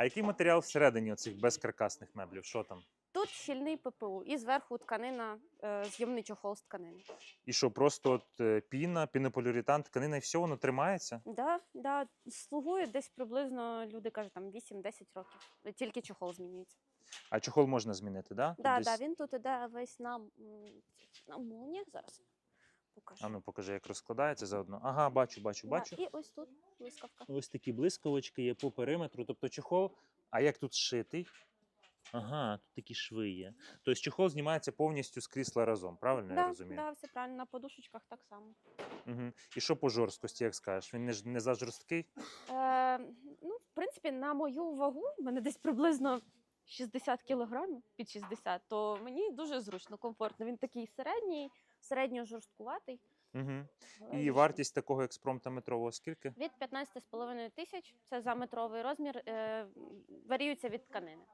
А який матеріал всередині оцих безкаркасних меблів? Що там? Тут щільний ППУ і зверху тканина, е, зйомний чохол з тканини. І що, просто от, е, піна, пінополіуретан, тканина і все, воно тримається? Да, да, слугує десь приблизно, люди кажуть, там 8-10 років. Тільки чохол змінюється. А чохол можна змінити, да? Тут Да, десь- да, він тут іде весь на, на молніях. Зараз покажу. А ну покажи, як розкладається заодно. Ага, бачу, бачу, Да, бачу. І ось тут блискавка. Ось такі блискавочки є по периметру, тобто чехол. А як тут зшитий? Ага, тут такі шви є. Тобто чехол знімається повністю з крісла разом, правильно я Да, розумію? да, все правильно, на подушечках так само. Угу. І що по жорсткості, як скажеш? Він не, не зажорсткий? Е, ну, в принципі, на мою вагу, в мене десь приблизно 60 кілограмів, під 60, то мені дуже зручно, комфортно. Він такий середній, середньо жорсткуватий. Угу. І вартість такого експромта метрового скільки? Від 15,5 тисяч, це за метровий розмір, е, варіюється від тканини.